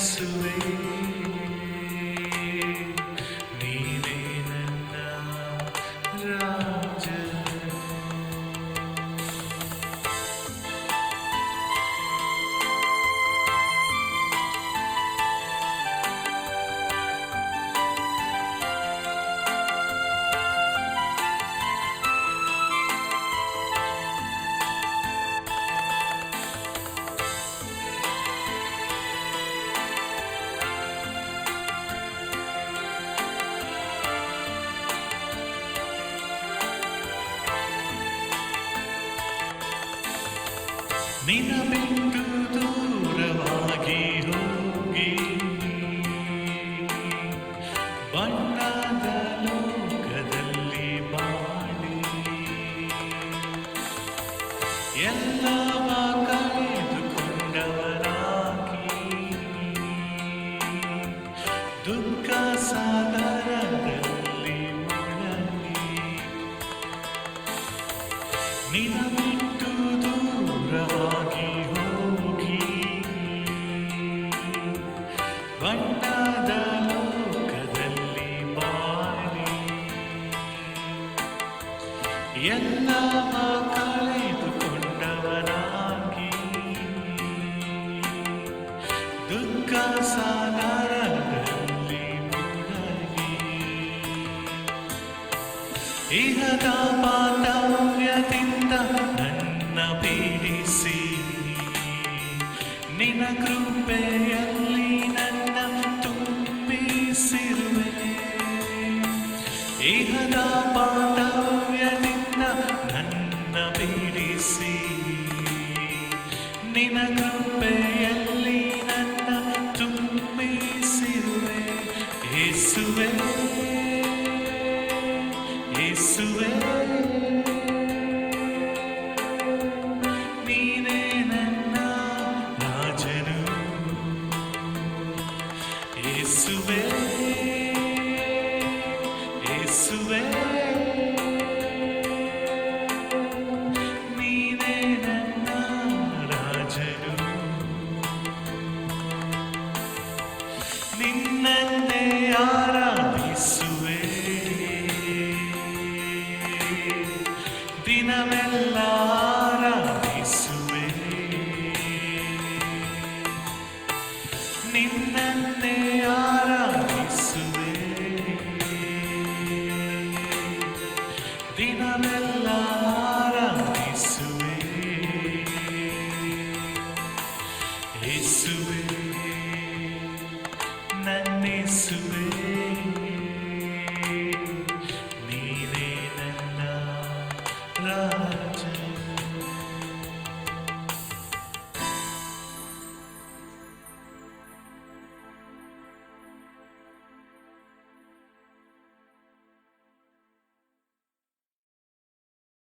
obsolete. ಬಿಟ್ಟು ದೂರವಾಗಿ ಹೋಗಿ. ಬಣ್ಣದ ಲೋಕದಲ್ಲಿ ಬಾಳಿ. ಎಲ್ಲವ ಕಳೆದುಕೊಂಡವರಾಗಿ. ದುಃಖ ಸಾಗರದಲ್ಲಿ ಮುಳಗಿ ನಿನ ಎಲ್ಲವ ಕಳೆದುಕೊಂಡವನಾಗಿ ದುಃಖ ಸಾಗರದಲ್ಲಿ ಮುಳಗಿ. ಇಹದ ಬಾಂಧವ್ಯದಿಂದ ನನ್ನ ಪೀಡಿಸಿ. ನಿನ ಕೃಪೆಯಲ್ಲಿ ನಿನ್ನ தினமெல்லாம்